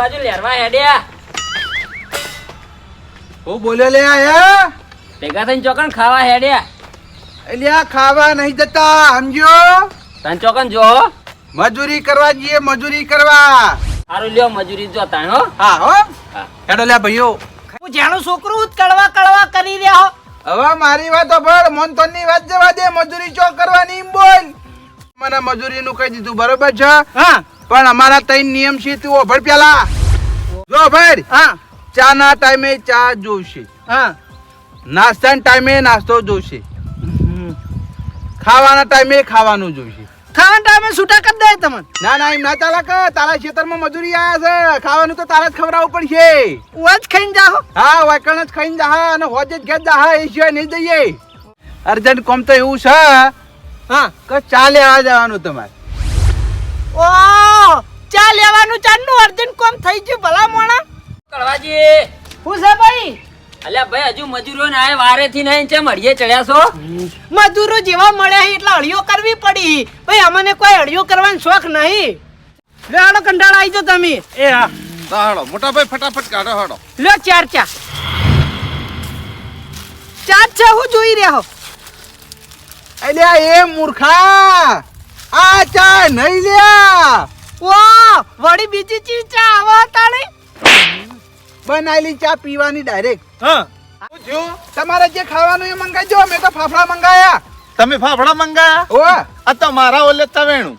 બાજુ લેરવા હેડ્યા. હું બોલ્યો લે આયા ભેગા થઈને ચોકન ખાવા હેડ્યા. અલ્યા ખાવા નહીં જતા સમજ્યો? તન ચોકન જો મજૂરી કરવા જઈએ મજૂરી કરવા. સારું લ્યો મજૂરી જો તાણ હો. હા હો. હેડો લ્યા ભાઈઓ. હું જાણું છોકરું કડવા કડવા કરી રહ્યા હો. હવે મારી વાત ભર તો ની વાત જવા દે મજૂરી ચો કરવાની બોલ. મને મજૂરી નું કહી દીધું બરોબર છે? હા. પણ અમારા ત્રણ નિયમ છે તું ઓભળ પેલા. જો ભાઈ. હા. ચા ના ટાઈમે ચા જોશે. હા. નાસ્તાના ટાઈમે નાસ્તો જોશે. ખાવાના ટાઈમે ખાવાનું જોઈશે ખાવાના ટાઈમે છૂટા કરી દે તમને. ના ના એમ ના ચાલે કે તારા ખેતરમાં મજૂરી આયા છે. ખાવાનું તો તારે જ ખવડાવવું પડશે. ઓજ ખાઈને જાહો. હા વાકણ જ ખાઈને જાહા અને હોજે જ ઘેર જાહા એ સિવાય નહીં જઈએ. અર્જન્ટ કોમ તો એવું છે હા. કે ચા લેવા જવાનું તમારે. ઓ ચા લેવાનું? ચાંદનું અર્જન્ટ કોમ થઈ ગયું ભલા મોણા. કળવાજી હું છે ભાઈ? અલ્યા ભાઈ હજુ મજૂરો ના આય વારે થી નહીં ચેમ અડીએ ચડ્યા છો? મજૂરો જેવા મળ્યા છે એટલે અળિયો કરવી પડી. ભાઈ અમને કોઈ અળિયો કરવાનો શોખ નહીં. લે હાડો કંટાળ આવી જો તમે. એ હા. હાડો મોટા ભાઈ ફટાફટ કાઢો હાડો લે ચાર ચા. ચાર ચા હું જોઈ રહ્યો. અલ્યા એ મૂર્ખા. આ ચા નહીં લ્યા. ઓ વળી બીજી ચીજ ચા આવો તાણી બનાયેલી ચા પીવાની ડાયરેક્ટ હા. જો તમારે જે ખાવાનું એ મંગાજો મેં તો ફાફડા મંગાયા. તમે ફાફડા મંગાયા? ઓ આ તો મારા ઓલે તવેણું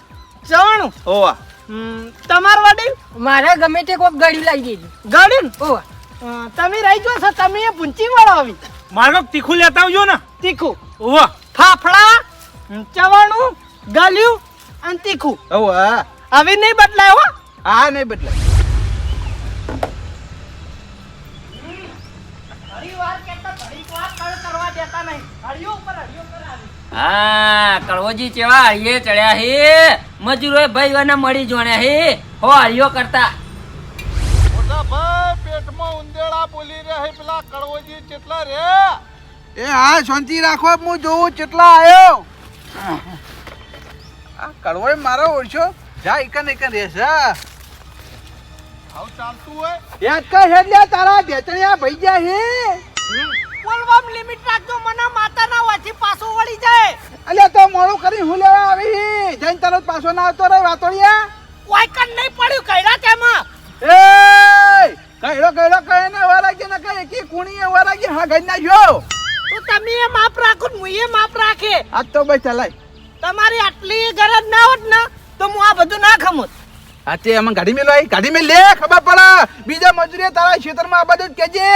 ચવાણું? ઓવા તમાર વડીલ મારે ગમે તે કોક ગાડી લાગી ગઈ ગળ્યું? ને? ઓવા તમે રહી જો છો તમે એ પૂંચી વાળો આવી. મારે તીખું લેતા આવજો ને. તીખું. ઓવા ફાફડા ચવાણું ગળ્યું અને તીખું. ઓ હા હવે નહીં બદલાય હો. હા નહીં બદલાય. હા કળવોજી ચેવા અડીએ ચડ્યા હે? મજૂરો ભાઈ અને મળી જોણ્યા હે? હો અડીયો કરતા. ભાઈ પેટમાં ઉંદેડા બોલી રહ્યા પેલા કડવોજી કેટલા રે? એ હા શાંતિ રાખો હું જોઉં કેટલા આવ્યો આ કડવોય મારો ઓળશો જા ઇકન એકન રહેશે હાઉ ચાલતું હોય? યાદ કઈ હેડલે તારા ઢેચણિયા ભઈ ગયા હે. બોલવામ લિમિટ રાખજો મને માતાના વાથી પાછો વળી જાય. અલ્યા તો મોડું કરી હું લેવા આવી હે? જઈને તરત પાછો ના આવતો રે વાતોડિયા. કોઈ કન નહીં પડ્યું કઈરા તેમાં? એ કઈરો કઈરો કહે ને વરાગે ને કહે કે કુણીએ વરાગે હા ગઈ જો તો તમે એ માપ રાખો ને હું એ માપ રાખે. આ તો ભાઈ ચલાય. તમારી આટલી ગરજ ના હોત ને તો હું આ બધું ના ખમુત તે અમે ગાડી મેલો આવી ગાડી મેં લે ખબર પડે. બીજા મજૂરી તારા ખેતરમાં આ બધું જ કેજે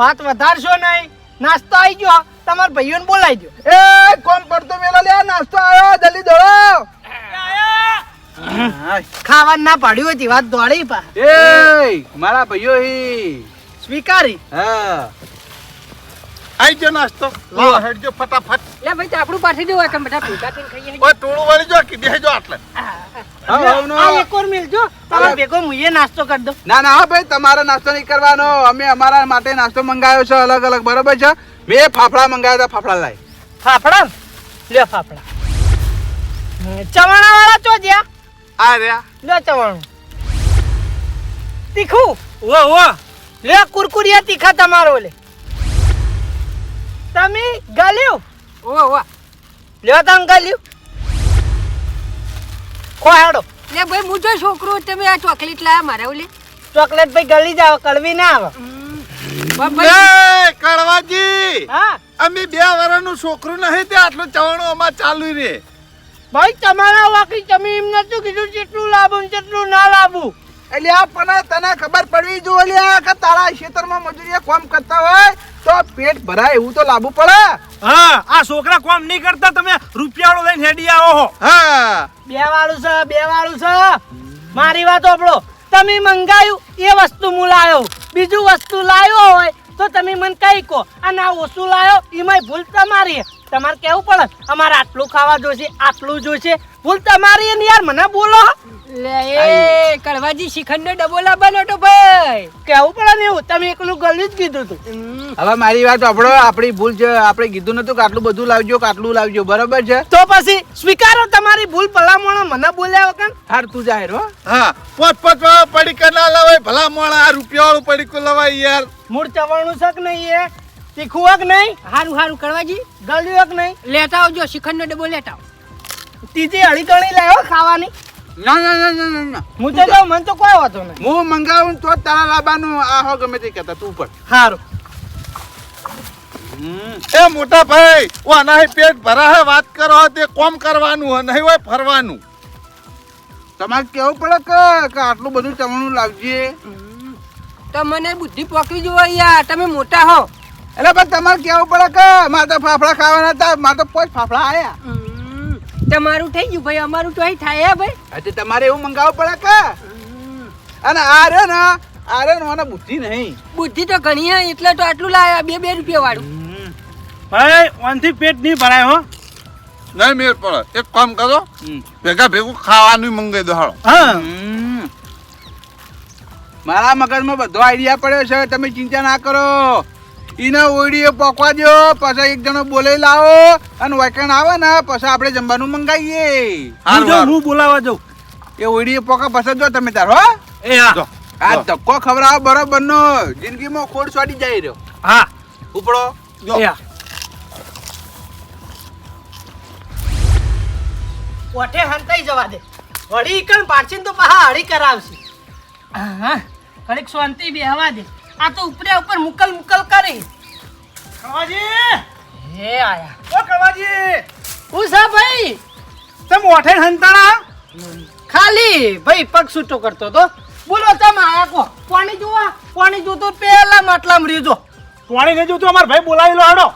વાત વધારશો નહીં. નાસ્તો આવી ગયો. તમારા ભાઈઓને બોલાવી દો એ કોમ પડતો મેલો લે નાસ્તો આવ્યો જલ્દી દોડો. ખાવા ના પાડ્યું હતી વાત દોડી પા. એ મારા ભાઈઓ હી સ્વીકારી. હા. આઈ જો નાસ્તો. લાવ હેડ જો ફટાફટ. લે ભાઈ આપણું પાછી દેવું કે બધા ભેગા થઈને ખાઈએ. ઓ ટોળું વાળી જો કે બેહજો આટલે હા, હા, નો. આ એક ઓર ભેગો નાસ્તો કરી દો. ના ના ભાઈ તમારે નાસ્તો નહીં કરવાનો. અમે અમારા માટે નાસ્તો મંગાવ્યો છે અલગ અલગ બરોબર છે. મેં ફાફડા મંગાવ્યા હતા ફાફડા લાય. ફાફડા? લે ફાફડા. ચવાણા વાળા ચો જ્યાં? આ રહ્યા. લે ચવાણું. તીખું? ઓ ઓ લે કુરકુરિયા તીખા તમારો લે. તમે ગાલ્યું? ઓ ઓવા લ્યો તમે ગાલ્યું. ખોહાડો લે ભાઈ હું જો છોકરો તમે આ ચોકલેટ લાયા મારા ઓલે? ચોકલેટ ભાઈ ગળી જાવ કડવી ના આવે. કડવાજી! હા? અમે બે વર્ષનું છોકરું નહીં તે આટલું ચવાણું અમાર ચાલુ રે. ભાઈ તમારા વાકી તમે એમ નતું કીધું જેટલું લાવું જેટલું ના લાવું એટલે આ પણ તને ખબર પડવી જોઈએ કે તારા ક્ષેત્રમાં મજૂરી કામ કરતા હોય તો પેટ ભરાય એવું તો લાવવું પડે. હા આ છોકરા કોમ નહીં કરતા તમે રૂપિયાળો લઈને હેડી આવો હો. હા. બે વાળું છે બે વાળું છે. મારી વાત આપણો તમે મંગાયું એ વસ્તુ હું લાયો. બીજું વસ્તુ લાયો હોય તો તમે મને કઈ કહો. અને આ ઓછું લાયો એમાંય ભૂલ તમારી. તમારે કેવું પડે? અમારે આટલું ખાવા જોશે આટલું જોશે. ભૂલ તમારી ને યાર મને બોલો. લે એ કડવાજી શ્રીખંડનો ડબ્બો લાવવાનો હતો ભાઈ. કેવું પડે ને એવું? તમે એકલું ગલ્યું જ કીધું હતું. હવે મારી વાત આપણો આપણી ભૂલ છે આપણે કીધું નતું કે આટલું બધું લાવજો કે આટલું લાવજો બરોબર છે? તો પછી સ્વીકારો તમારી ભૂલ ભલામણો મને બોલ્યા વગર. હાર તું જાહેર હો. હા પોત પોત પડીકર પડીકા ના લવાય ભલા આ રૂપિયા વાળું પડીકું લવાય યાર. મૂળ ચવાણું શક નહીં એ? તીખું હોય કે નહીં? હારું હારું કરવાજી. ગળ્યું હોય કે નહીં? લેતા આવજો શ્રીખંડનો ડબ્બો લેતા આવો. ત્રીજી હળી ગણી લાવ્યો ખાવાની? ના ના ના ના ના, હું તો જાઉં મને તો કોઈ વાંધો નહીં. હું મંગાવું તો તારા લાબાનું આ હો ગમે તે કહેતા તું પણ સારું એ મોટા ભાઈ ઓ અનાહી પેટ ભરા હે વાત કરો તે કોમ કરવાનું હે નહીં હોય ફરવાનું. તમારે કેવું પડે કે કે આટલું બધું ચમણું લાવજે તો મને બુદ્ધિ પોકવી જુઓ યાર તમે મોટા હો. એટલે પણ તમારે કેવું પડે કે મારે તો ફાફડા ખાવાના હતા મારે તો પોચ ફાફડા આયા. તમારું થઈ ગયું ભાઈ અમારું તો અહીં થાય હે ભાઈ. એટલે તમારે એવું મંગાવવું પડે કે? અને આ રે ને આ રે ને મને બુદ્ધિ નહીં. બુદ્ધિ તો ઘણી હે એટલે તો આટલું લાવ્યા બે બે રૂપિયા વાળું ભાઈ ઓનથી પેટ નહીં ભરાય હો. નહીં મેળ પડે. એક કામ કરો હમ. ભેગા ભેગું ખાવાનું મંગાવી દો હાલો. હા. મારા મગજમાં બધો આઈડિયા પડ્યો છે તમે ચિંતા ના કરો. ઈને ઓળીએ પોકવા દો પછી એક જણો બોલાવી લાવો અને વેકણ આવે ને પછી આપણે જમવાનું મંગાવીએ. હું બોલાવા જાઉં. એ ઓળીએ પોકા પછી જો તમે તાર હો. એ હા. જો, આ. ધક્કો ખવડાવો બરોબર નો. જિંદગીમાં ખોડ સ્વાડી જાય રહ્યો. હા. ઉપડો. જો. ઓઠે હંતાઈ જવા દે. વળી કણ પાડશે તો પાહા હળી કરાવશે. હા કણિક શાંતિ બેહવા દે. આ તો ઉપરે ઉપર મુકલ મુકલ કરી. કળવાજી! હે આયા. ઓ કળવાજી! ઉસા ભાઈ? તમે ઓઠે હંતાણા? ખાલી ભાઈ પગ છૂટો કરતો તો. બોલો તમે આયા કો પાણી જોવા? પાણી જોતો પેલા માટલા રહ્યો જો. પાણી નહીં જોતું અમાર ભાઈ બોલાવી લો હાડો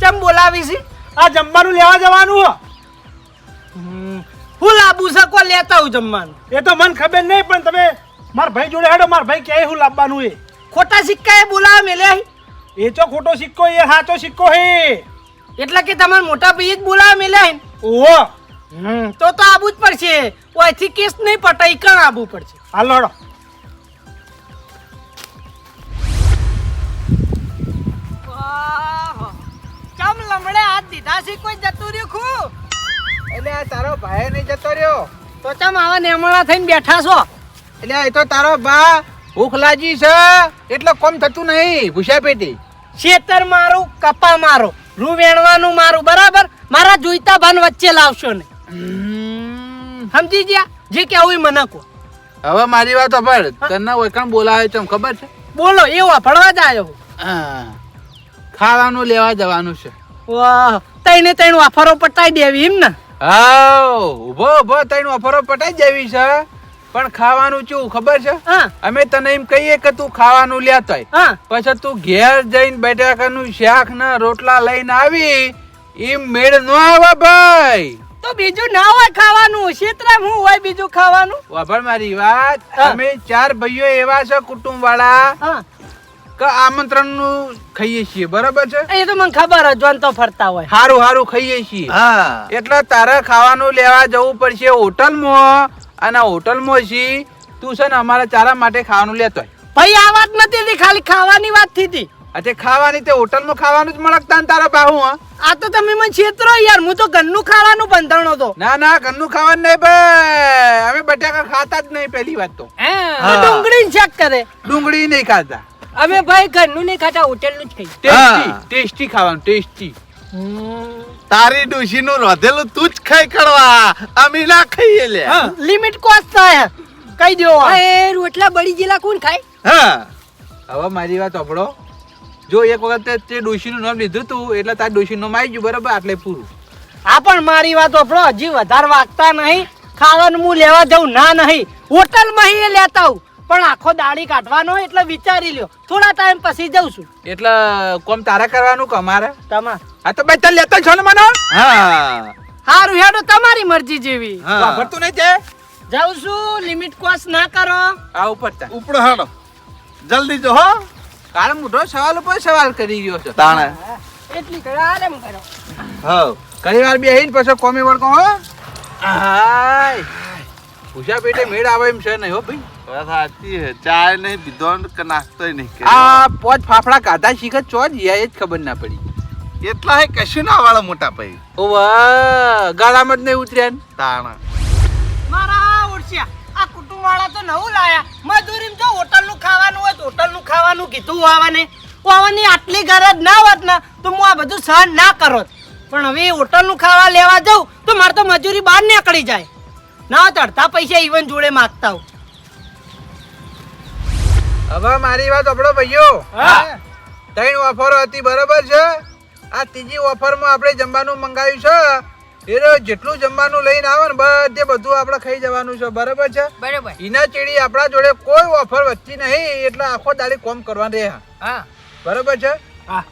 ચમ બોલાવી છે? આ જમવાનું લેવા જવાનું હો. હું લાબુ છે કો લેતા હું જમવાનું? એ તો મને ખબર નહીં પણ તમે માર ભાઈ જોડે હેડો માર ભાઈ ક્યાંય હું લાવવાનું એ? ખોટા સિક્કા એ બોલાવે મેલે એ ચો ખોટો સિક્કો એ સાચો સિક્કો હે. એટલે કે તમારા મોટા ભાઈ જ બોલાવે મેલે હી. ઓહો. તો તો આબુ જ પડશે. ઓયથી કેસ નહીં પટાઈ કણ આબુ પડશે? હાલો હેડો. ચમ લમડે હાથ દીધા છે કોઈ જતું રહ્યું ખુ એટલે તારો ભાઈ નહીં જતો રહ્યો. તો ચમ આવા નેમણા થઈને બેઠા છો? એટલે એ તો તારો બા ભૂખ લાગી છે. એટલે કોમ થતું નહીં ભૂસા પેટી. શેતર મારું કપા મારો રૂ વેણવાનું મારું બરાબર? મારા જોઈતા ભાન વચ્ચે લાવશો ને. સમજી ગયા? જે કે આવું મને કહો. હવે મારી વાત સાંભળ. તને ઓળખાણ બોલાવે છે ખબર છે? બોલો એ ભણવા જ આવ્યો ખાવાનું લેવા જવાનું છે. વાહ તઈને તઈને વાફરો પટાઈ દેવી એમ ને? હા ઊભો ઊભો તઈને વાફરો પટાઈ દેવી છે. પણ ખાવાનું શું ખબર છે? અમે તને એમ કહીએ કે તું ખાવાનું લેતો. પછી તું ઘેર જઈને બટાકાનું શાક ના રોટલા લઈને આવી એમ મેળ ન આવે ભાઈ. તો બીજું ના હોય ખાવાનું શેતરામ હું હોય બીજું ખાવાનું? વાપર મારી વાત. અમે ચાર ભાઈઓ એવા છે કુટુંબ વાળા કે આમંત્રણનું ખાઈએ છીએ બરાબર છે? એ તો મને ખબર જ જોન તો ફરતા હોય. હારું હારું ખાઈએ છીએ. હા. એટલે તારે ખાવાનું લેવા જવું પડશે હોટલમાં અને હોટલમાં છી તું છે ને અમારા ચારા માટે ખાવાનું લેતો. ભાઈ આ વાત નથી હતી ખાલી ખાવાની વાતથી હતી. અચ્છા ખાવાની તે હોટલમાં ખાવાનું જ મળકતા ને તારા બાહુ હા. આ તો તમે મને છેતરો યાર હું તો ઘરનું ખાવાનું બંધાણો તો ના ના ઘરનું ખાવાનું નહીં ભાઈ. અમે બટાકા ખાતા જ નહીં પહેલી વાત તો. તો ડુંગળી ચેક કરે. ડુંગળી નહીં ખાતા. અમે ભાઈ ઘરનું નહીં ખાતા હોટેલનું જ ખાઈ ટેસ્ટી ટેસ્ટી ખાવાનું ટેસ્ટી. તારી ડુશી નું રોધેલું તું જ ખાઈ કડવા. અમે ના ખાઈએ લે. લિમિટ કોસ્ટ થાય? કઈ દો આ એ રોટલા બળી ગયેલા કોણ ખાય? હા. હવે મારી વાત સાંભળો. જો એક વખત તે ડોશીનું નામ લીધું તું એટલે તાર ડોશીનું નું આવી ગયું બરાબર? આટલે પૂરું. આ પણ મારી વાત આપણો હજી વધારે વાગતા નહીં. ખાવાનું હું લેવા જાઉં ના નહીં. હોટલમાં એ લેતા આવું. પણ આખો દાડી કાઢવાનો એટલે વિચારી લ્યો. થોડા ટાઈમ પછી જઉં છું. એટલે કોમ તારા કરવાનું કે અમારે? તમાર. હા તો ભાઈ તને લેતો છો ને મને? હા. હારું હેડો તમારી મરજી જેવી. વાપરતું નહીં છે જાઉં છું લિમિટ કોસ્ટ ના કરો. આ ઉપર તા ઉપડો હાડો. જલ્દી જો હો. કાળ મોટો સવાલ ઉપર સવાલ કરી ગયો છે. તાણે. એટલી કરો આરામ કરો. હવ ઘણી વાર બેહીને પછી કોમી વળકો હો. હાય પૂજા પેટે મેળ આવે એમ છે નહીં હો ભાઈ. સાચી હે નહીં પીધો ને કે નાસ્તોય નહીં કર્યો. આ પોચ ફાફડા કાઢા શીખત ચો એ જ ખબર ના પડી. એટલા હે કશું ના વાળા મોટા ભાઈ. ઓવા ગાળામાં જ નહીં ઉતર્યા ને. તાણા. મારા ઓળખ્યા આ કુટુંબ વાળા તો નવું લાયા. મજૂરી જો હોટલનું ખાવાનું હોય તો હોટલનું ખાવાનું કીધું આવવાને આવવાની આટલી ગરજ ના હોત ને તો હું આ બધું સહન ના કરોત. પણ હવે હોટલનું ખાવા લેવા જાઉં તો મારે તો મજૂરી બહાર નીકળી જાય. ના ચડતા પૈસા ઈવન જોડે માગતા હું હવે મારી વાત આપણો ભાઈઓ. હા. ત્રણ ઓફરો હતી બરોબર છે? આ ત્રીજી ઓફરમાં આપણે જમવાનું મંગાવ્યું છે. એ જેટલું જમવાનું લઈને આવે ને બધે બધું આપણે ખાઈ જવાનું છે બરોબર છે? બરોબર. એના ચેડી આપણા જોડે કોઈ ઓફર વધતી નહીં એટલે આખો દાડી કોમ કરવાનું રહે. હા. બરોબર છે? હા.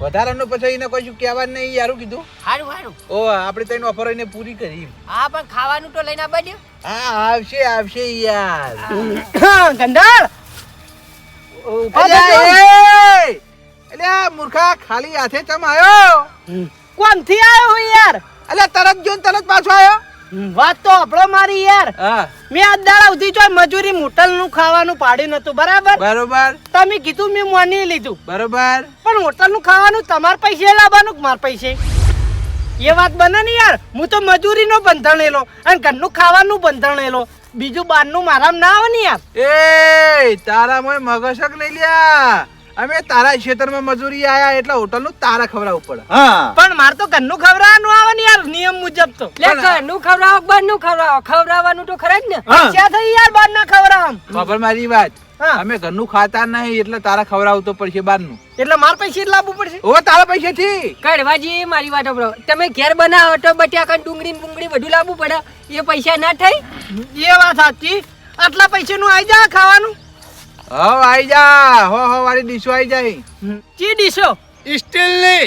વધારાનું પછી એને કશું કહેવાનું નહીં યારું કીધું. સારું સારું ઓ આપણે ત્રણ ઓફર એને પૂરી કરી. હા પણ ખાવાનું તો લઈને આવજો. હા આવશે આવશે યાર. ગંધાળ અલ્યા! મૂર્ખા ખાલી હાથે ચમ આવ્યો કોણથી આવ્યો હું યાર? અલ્યા તરત જોઈને તરત પાછો આવ્યો વાત તો આપણો મારી યાર. હા. મેં આજ દાડા સુધી જો મજૂરી હોટલનું ખાવાનું પાડ્યું નતું બરાબર? બરોબર. તમે કીધું મેં માની લીધું. બરોબર. પણ હોટલનું ખાવાનું તમારા પૈસે લાવવાનું કે મારા પૈસે? એ વાત બને ને યાર. હું તો મજૂરીનો એલો અને ઘરનું ખાવાનું બંધાણેલો બીજું બહારનું મારામ ના આવે ને યાર. એ તારા મોય મગશક નહીં લ્યા. અમે તારા ક્ષેત્રમાં મજૂરી આયા એટલે હોટલનું તારા ખવડાવવું પડે. હા. પણ મારે તો ઘરનું ખવડાવવાનું આવે ને યાર નિયમ મુજબ તો. લે ઘરનું ખવડાવો બહારનું ખવડાવો? ખવડાવવાનું તો ખરા જ ને. ક્યાં થઈ યાર બહાર ના ખવડાવ ખબર મારી વાત. અમે ઘરનું ખાતા નહીં એટલે તારા ખવડાવતો પડશે બહારનું. એટલે મારા પૈસે જ લાવવું પડશે? ઓ તારા પૈસેથી. કડવાજી મારી વાત સાંભળો તમે ઘેર બનાવો તો બટાકા ડુંગળી ડુંગળી બધું લાવવું પડે. એ પૈસા ના થાય? એ વાત સાચી. આટલા પૈસાનું આવી જા ખાવાનું. હો આઈ જા. હો હો વાળી ડીશો આઈ જાય. ચી ડીશો? સ્ટીલની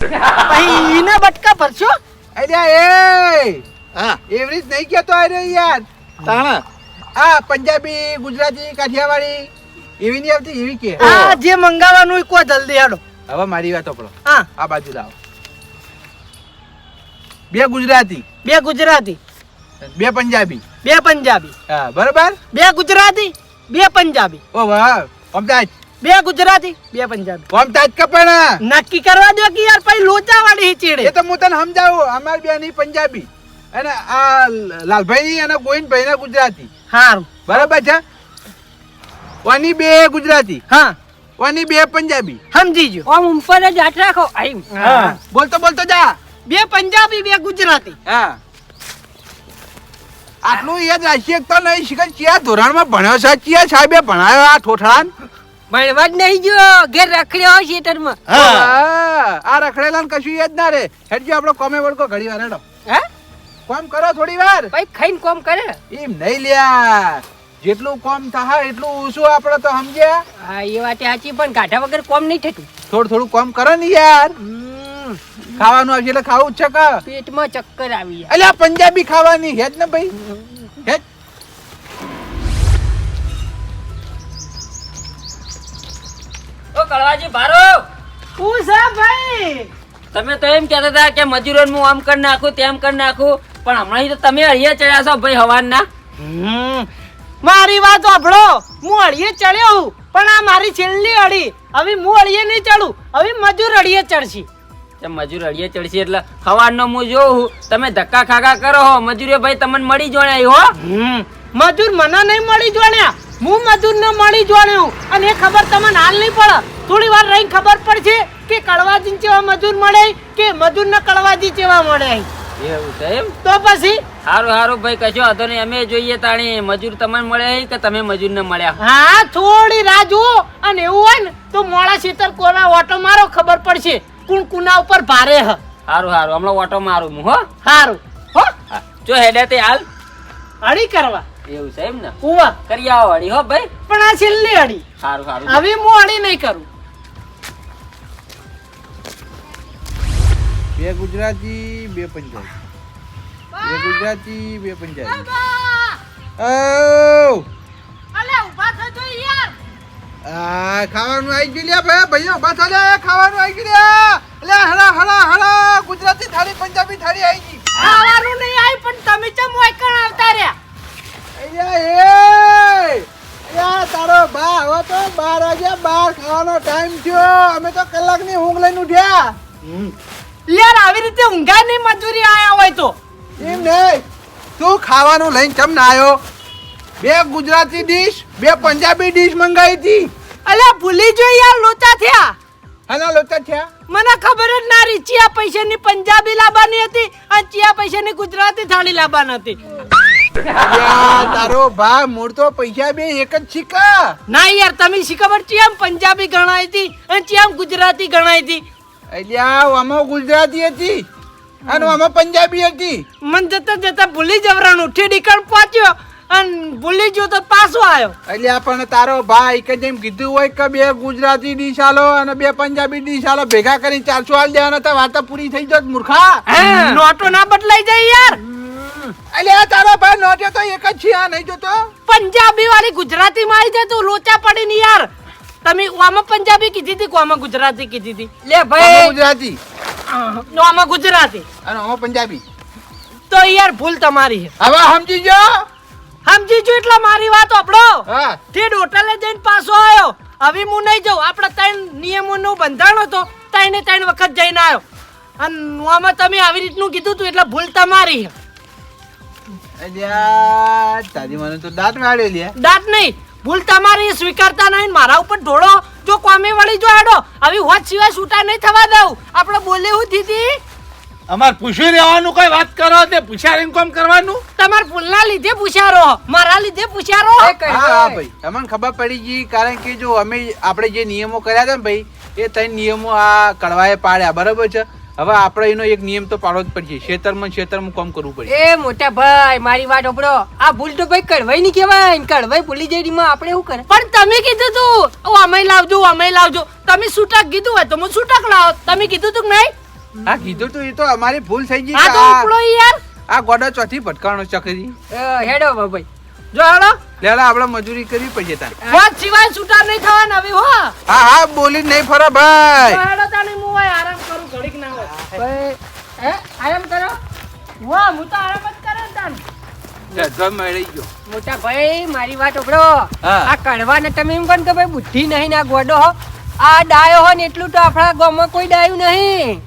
પછી ઈને બટકા ભરશો? અલ્યા એ. હા. એવી રીત નહીં કેતો આ રહ્યો યાર. તાણા. આ પંજાબી ગુજરાતી કાઠિયાવાડી એવી નહીં આવતી એવી કે. આ જે મંગાવવાનું કોઈ જલ્દી આડો હવે મારી વાત આપણો હા. આ બાજુ લાવો. બે ગુજરાતી. બે ગુજરાતી. બે પંજાબી. બે પંજાબી. હા બરોબર? બે ગુજરાતી બે પંજાબી. ઓ વાહ ઓમતાજ બે ગુજરાતી બે પંજાબી. ઓમતાજ કપણ નક્કી કરવા દો કે યાર પછી લોચા વાળી એ તો હું તને સમજાવું અમાર બે ની પંજાબી. અને આ લાલભાઈ અને ગોવિંદભાઈ ના ગુજરાતી. હારું. બરાબર છે? વાની બે ગુજરાતી હા. વાની બે પંજાબી. સમજી ગયો. ઓમ ઉપર જ હાથ રાખો. આઈ. હા. બોલતો બોલતો જા. બે પંજાબી બે ગુજરાતી. હા. આટલું યાદ રાખીએ તો નહીં શીખે ચિયા ધોરણમાં ભણ્યો છે. ચિયા સાહેબે ભણાયો આ ઠોઠળાન ભણવા જ નહીં જો ઘેર રખડ્યો હોય થિયેટરમાં હા, આ રખડેલા કશું યાદ ના રે હેડજો આપણો કોમે વળકો ઘડી વાર હેડો. હે કોમ કરો થોડી વાર? ભાઈ ખાઈને કોમ કરે. એમ નહીં લ્યા. જેટલું કોમ થાય એટલું ઓછું આપણે તો સમજ્યા. હા એ વાત સાચી પણ ગાઢા વગર કોમ નહીં થતું. થોડું થોડું કોમ કરો ને યાર. ખાવાનું આવશે એટલે ખાવું જ છે કે? પેટમાં ચક્કર આવી જાય. અલ્યા પંજાબી ખાવાની હેજ ને ભાઈ. હેજ. ઓ કળવાજી ભારો. હું ભાઈ. તમે તો એમ કહેતા હતા કે મજૂરો હું આમ કરી નાખું તેમ કરી નાખું. પણ હમણાં તો તમે અળીએ ચડ્યા છો ભાઈ હવારના. હમ. મારી વાત સાંભળો. હું અળીએ ચડ્યો હું પણ આ મારી છેલ્લી અડી હવે હું અળીએ નહીં ચડું હવે મજૂર અળીએ ચડશી. મજૂર અળીએ ચડશે એટલે હવારનો હું જોઉં તમે ધક્કા ખાકા કરો હો મજૂરીઓ ભાઈ તમને મળી જોણ્યા હો. મજૂર મને નહીં મળી જોણ્યા. હું મજૂર ને મળી જોણ્યું અને એ ખબર તમને હાલ નહીં પડે. થોડી વાર રહી ખબર પડશે કે કડવાજી ચેવા મજૂર મળે કે મજૂર ને કડવાજી ચેવા મળે. એવું છે એમ? તો પછી? સારું સારું ભાઈ કશો વાંધો નહીં. અમે જોઈએ તાણી. મજૂર તમને મળ્યા કે તમે મજૂરને મળ્યા? હા થોડી રાહ જુઓ. અને એવું હોય ને તો મોડા શીતર કોના ઓટો મારો ખબર પડશે. કુણ કુના ઉપર ભારે હ. સારું સારું હમણાં ઓટો મારું હું હો? હારું. હો? જો હેડે તે હાલ. અડી કરવા. એવું છે એમ ને? કુવા. કરી આવો અડી હો ભાઈ. પણ આ છેલ્લી અડી. સારું સારું હવે હું અડી નહીં કરું. બે ગુજરાતી બે પંજાબી. બે ગુજરાતી બે પંજાબી. ઓ અલે ઊભા થજો યાર. આ ખાવાનું આવી ગયું લ્યા ભાઈ ભાઈઓ બસ અલે ખાવાનું આવી ગયું લ્યા. અલે હળા હળા હળા ગુજરાતી થાળી પંજાબી થાળી આવી ગઈ. ખાવાનું નહીં આવી પણ તમે ચમ વાયકણ આવતા રહ્યા? અલ્યા એ અલ્યા તારો બા હવે તો બાર વાગ્યા બાર ખાવાનો ટાઈમ થયો. અમે તો કલાકની ઊંઘ લઈને ઉઠ્યા. યાર આવી રીતે ઊંઘાની મજૂરી આયા હોય તો. એમ નહીં. તું ખાવાનું લઈને કેમ ના આવ્યો બે ગુજરાતી ડીશ બે પંજાબી ડીશ મંગાવી હતી. અલ્યા ભૂલી જો યાર લોચા થયા. હાના લોચા થયા? મને ખબર જ ના રહી ચિયા પૈસાની પંજાબી લાવવાની હતી અને ચિયા પૈસાની ગુજરાતી થાળી લાવવાની હતી. તારો ભા મૂળ તો પૈસા બે એક જ છીકા. ના યાર તમે શી ખબર ચિયામ પંજાબી ગણાઈ હતી અને ચિયામ ગુજરાતી ગણાઈ હતી? અલ્યા આમાં ગુજરાતી હતી અને આમાં પંજાબી હતી. મન જતા જતા ભૂલી જવરાનું ઠેડીકણ પહોંચ્યો અને ભૂલી ગયો તો પાછો આવ્યો અલ્યા પણ તારો ભાઈ કે જેમ કીધું હોય કે બે ગુજરાતી ડીશ આલો અને બે પંજાબી ડીશ આલો ભેગા કરી ચારસો આલ દેવાના તો વાર્તા પૂરી થઈ જત મૂર્ખા. નોટો ના બદલાઈ જાય યાર. અલ્યા તારો ભાઈ નોટ્યો તો એક જ છે આ નહીં જોતો? પંજાબી વાળી ગુજરાતી માં આવી જાય તો લોચા પડી ને યાર. તમે વામાં પંજાબી કીધી હતી કે આમાં ગુજરાતી કીધી હતી? લે ભાઈ. ગુજરાતી. નો આમાં ગુજરાતી. અને આમાં પંજાબી. તો યાર ભૂલ તમારી છે. હવે સમજી જો સમજી જો એટલે મારી વાત આપણો હા. ઠેડ હોટલે જઈને પાછો આવ્યો. હવે હું નહીં જાઉં. આપણે ત્રણ નિયમોનું બંધાણ હતો. ત્રણે ત્રણ વખત જઈને આવ્યો. અને આમાં તમે આવી રીતનું કીધું તું એટલે ભૂલ તમારી છે. તારી મને તો દાંત વાળેલી દાંત નહીં. ભૂલ તમારી સ્વીકારતા નહીં મારા ઉપર ઢોળો. જો કોમે વળી જો આડો આવી હોત સિવાય છૂટા નહીં થવા દઉં. આપણે બોલે હું દીધી અમાર પૂછી રહેવાનું કઈ વાત કરો તે પૂછ્યા રહીને કોમ કરવાનું? તમાર ભૂલના લીધે પૂછ્યારો મારા લીધે પૂછ્યારો એ કઈ હા હા ભાઈ. તમને ખબર પડી ગઈ કારણ કે જો અમે આપણે જે નિયમો કર્યા હતા ને ભાઈ એ ત્રણ નિયમો આ કડવાએ પાડ્યા. બરાબર છે? હવે આપણે એનો એક નિયમ તો પાડવો જ પડશે. ખેતરમાં ખેતરમાં કામ કરવું પડશે. એ મોટા ભાઈ મારી વાત ઓપડો આ ભૂલ તો ભાઈ કડવાઈ નહીં કહેવાય. કડવાઈ ભૂલી જઈ માં આપણે એવું કરે? પણ તમે કીધું તું ઓ અમે લાવજો અમે લાવજો. તમે સૂટક કીધું હોય તો હું સૂટક લાવો. તમે કીધું તું કે નહીં? હા કીધું તું એ તો અમારી ભૂલ થઈ ગઈ આ તો ઉપડો યાર. આ ગોડો ચોથી ભટકાણો ચકરી હેડો ભાઈ. જો હેડો. લેલા આપણે મજૂરી કરવી પડશે તાર. વાત સિવાય છૂટા નહીં થવાના હવે હો. હા હા બોલી નહીં ફરો ભાઈ. હેડો તાને હું હોય આરામ કરું ઘડીક ના હોય ભાઈ હે આરામ કરો. વાહ હું તો આરામ જ કરો તાન. લે, જમ મળી ગયો. મોટા ભાઈ મારી વાત ઓપડો આ કડવા તમે એમ કહો કે ભાઈ બુદ્ધિ નહીં ને ગોડો હો. આ ડાયો હો ને એટલું તો આપણા ગામમાં કોઈ ડાયું નહીં.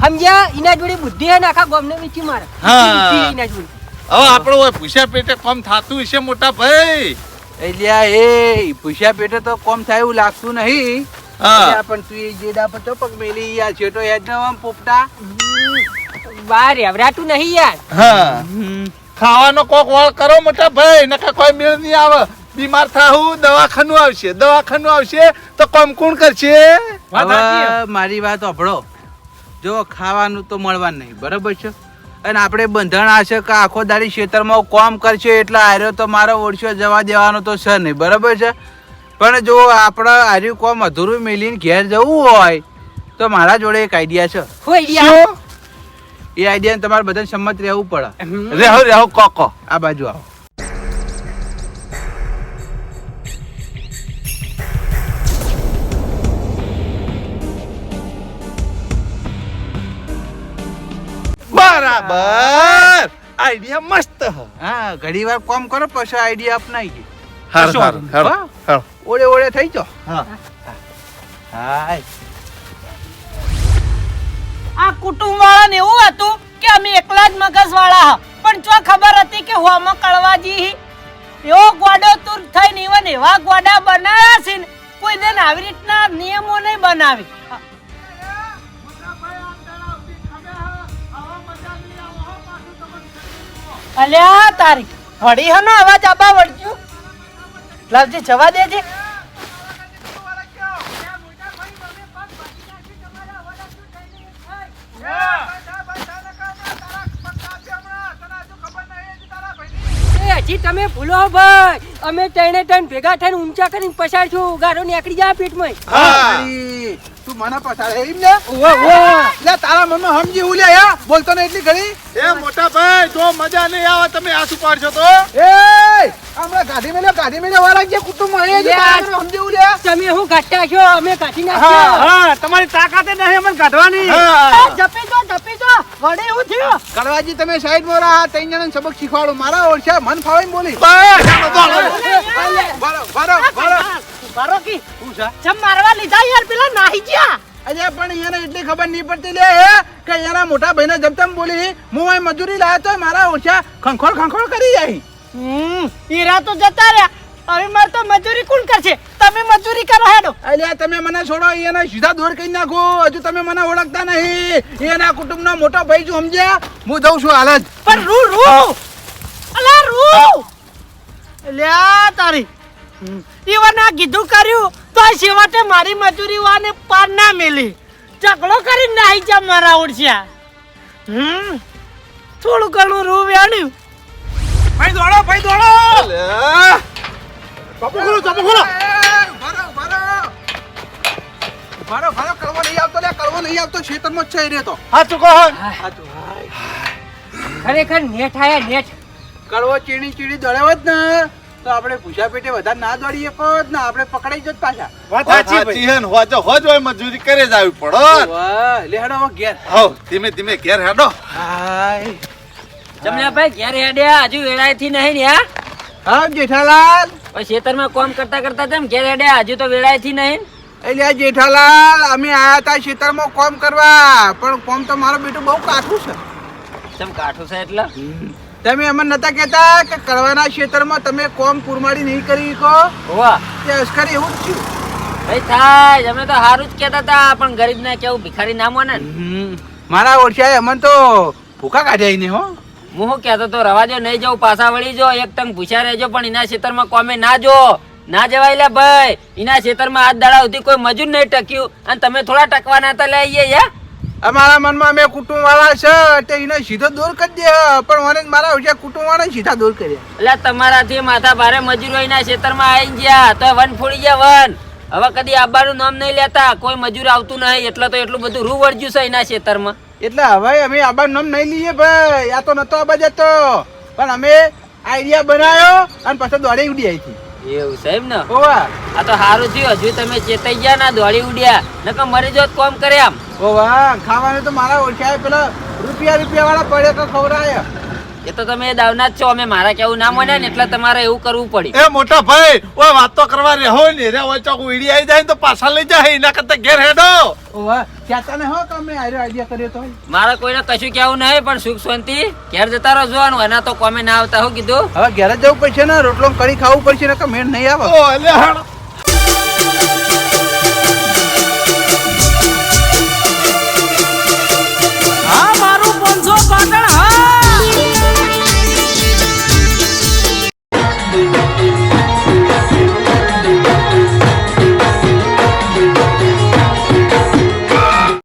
સમજ્યા? એના જોડે બુદ્ધિ હે ને આખા ગામને વીચી મારે. હા. એના જોડે. હવે આપણું હોય પૂછ્યા પેટે કોમ થાતું હશે મોટા ભાઈ? એલિયા એ પૂછ્યા પેટે તો કોમ થાય એવું લાગતું નહીં. પણ તું એ જેડા પર તો મેલી યાર છેટો હેડ પોપટા? બાર રેવરાતું નહીં યાર. હા. ખાવાનો કોક વાળ કરો મોટા ભાઈ નકા કોઈ મેળ નહીં આવે. બીમાર થાવું દવાખાનું આવશે દવાખાનું આવશે તો કોમ કોણ કરશે? મારી વાત અભળો જો ખાવાનું તો મળવાનું નહીં બરાબર છે? અને આપણે બંધણ હશે કે આખો દાડી ખેતરમાં કોમ કરશે એટલે આર્યો તો મારો ઓળશો જવા દેવાનો તો છે નહીં બરાબર છે? પણ જો આપણે આર્યું કોમ અધૂરું મેલીને ઘેર જવું હોય તો મારા જોડે એક આઈડિયા છે. એ આઈડિયા તમારે બધાને સંમત રહેવું પડે. રેહો રેહો કોકો. આ બાજુ આવો. બરાબર. આઈડિયા મસ્ત હા. ઘણી વાર કોમ કરો પછી આઈડિયા અપનાઈ ગઈ હારું, હા. હારું. ઓળે ઓળે થઈ જાઓ હા. હાય. આ કુટુંબ વાળા ને એવું હતું કે અમે એકલા જ મગજ વાળા પણ જો ખબર હતી કે હોમાં કળવાજી હી. એવો ગોડો તુર થઈને ઇવન એવા ગોડા બનાવ્યા છે ને કોઈ દિન આવી રીતના નિયમો નહીં બનાવી. અલ્યા તારી વળી હનો અવાજ આબા વળજો લાવજી જવા દેજે. એ હજી તમે ભૂલો ભાઈ. અમે ત્રણે ત્રણ ભેગા થઈને ઊંચા કરીને પસાર છું ગારો નીકળી જાય પેટમાં. તું મને પછાડે એમ ને? લે તારા મનમાં સમજી હું લે બોલતો ને એટલી ઘડી. એ મોટા ભાઈ જો મજા નહીં આવે તમે આસુ પાડશો તો? એ હમણાં ગાડી મેલે ગાડી મેલે વાળા જે કુટુંબ મળે છે સમજી લે તમે હું ગાટ્યા છો? અમે કાઢી હા નાખ્યો. હા તમારી તાકાતે નહીં અમને કાઢવાની એ જપી જો જપી જો વડે હું થયું. કડવાજી તમે સાઈડમાં રહો ત્રણ જણા સબક શીખવાડો. મારા ઓળખ્યા મન ફાવે ને બોલી. બસ, ચાલો, બારો કી? શું છે? ચમ મારવા લીધા યાર પેલા નાહી ગયા. અરે પણ એને એટલી ખબર નહીં પડતી લે હે? કે એના મોટા ભાઈને જમતમ બોલી હું અહીં મજૂરી લાવ્યો તો મારા ઓછા ખંખોળ ખંખોળ કરી જાય. હમ હીરા તો જતા રહ્યા. હવે મારે તો મજૂરી કોણ કરશે? તમે મજૂરી કરો હેડો. અલ્યા તમે મને છોડો એના સીધા દૂર કરી નાખો. હજુ તમે મને ઓળખતા નહીં. એના કુટુંબનો મોટો ભાઈ છું સમજ્યા? હું જઉં છું હાલ જ. પણ રૂ રૂ! અલા રૂ! અલ્યા તારી. ઈવના કીધું કર્યું તો આ છેવટે મારી મજૂરી વાને પાર ના મેલી. ઝઘડો કરી નાહી જા મારા ઓળશ્યા. હમ થોડું ઘણું રૂ વેણ્યું. ભાઈ દોડો ભાઈ દોડો! લે. ખોલો ચોપો ખોલો. ભરો ભરો ભરો ભરો કળવો નહીં આવતો લે કળવો નહીં આવતો ખેતરમાં જ છે એ તો. હા ચૂકો હન. ખરેખર નેઠ આયા નેઠ. કળવો ચીણી ચીણી દોડ્યો જ ને. તો આપણે ભૂસા પેટે વધારે ના દોડીએ પણ ના આપણે પકડાઈ જત પાછા. વાત સાચી ભાઈ. હન હોજો હોજો એ મજૂરી કરે જ આવી પડો. વાહ લે હેડો હવે ઘેર. હો ધીમે ધીમે ઘેર હેડો. હાય. જમલા ભાઈ ઘેર હેડ્યા હજુ વેળાએથી નહીં ને હા? હા જેઠાલાલ. ખેતરમાં કામ કરતા કરતા તેમ ઘેર હેડ્યા હજુ તો વેળાએથી નહીં. એટલે જેઠાલાલ અમે આયા હતા ખેતરમાં કોમ કરવા પણ કોમ તો મારો બેટું બહુ કાઠું છે. ચમ કાઠું છે એટલે? તમે અમને નતા કહેતા કે કરવાના ક્ષેત્રમાં તમે કોમ પુરમાડી નહીં કરી શકો? હોવા. તે અસ્કર એવું જ થયું? ભાઈ થાય. અમે તો સારું જ કહેતા હતા પણ ગરીબ ને કેવું ભિખારી ના માને ને? મારા ઓળખ્યા અમને તો ભૂખા કાઢ્યા ને હો. હું શું કહેતો તો રવાજો નહીં જવું પાછા વળી જો એક ટંગ પૂછ્યા રહેજો પણ એના ક્ષેત્રમાં કોમે ના જો. ના જવાય લે ભાઈ. એના ક્ષેત્રમાં આજ દાડા સુધી કોઈ મજૂર નહીં ટક્યું. અને તમે થોડા ટકવાના હતા લઈ આઈએ યા. અમારા મનમાં અમે કુટુંબ વાળા છે એટલે એને સીધો દૂર કરી દે. પણ મને મારા ઓળખ્યા કુટુંબ વાળા સીધા દૂર કર્યા એટલે તમારાથી માથા ભારે મજૂરો એના ખેતરમાં આવી ગયા તો વન ફોડી ગયા વન. હવે કદી આબાનું નામ નહીં લેતા કોઈ મજૂર આવતું નહીં એટલે તો એટલું બધું રૂ વળજ્યું છે એના ખેતરમાં. એટલે હવે અમે આબાનું નામ નહીં લઈએ ભાઈ આ તો નતો આબા જતો. પણ અમે આઈડિયા બનાવ્યો અને પછી દોડી ઉડી આવી હતી એવું એમ ને? ઓવા આ તો સારું થયું. હજુ તમે ચેતાઈ ગયા ના દોડી ઉડ્યા. નકર મરી જો કોમ કરે આમ ઓવા ખાવાનું તો મારા ઓળખ્યા પેલા રૂપિયા રૂપિયા વાળા પડે તો ખવડાય એ તો તમે દાવના જ છો અમે મારા કેવું ના માન્યા ને એટલે તમારે એવું કરવું પડે. એ મોટા ભાઈ ઓય વાત તો કરવા રહો ને રે ઓય ચોક વીડી આવી જાય તો પાછા લઈ જાય એના કરતા ઘેર હેડો. ઓવા ક્યાં ને હો કે આર્યો આઈડિયા આઈડિયા કર્યો તો મારે કોઈને કશું કેવું નહીં પણ સુખ શાંતિ. ઘેર જતા રહો જોવાનું એના તો કોમે ના આવતા હો કીધું. હવે ઘેર જવું પડશે ને રોટલો કરી ખાવું પડશે ને કે મેળ નહીં આવે. ઓ એટલે હેડો.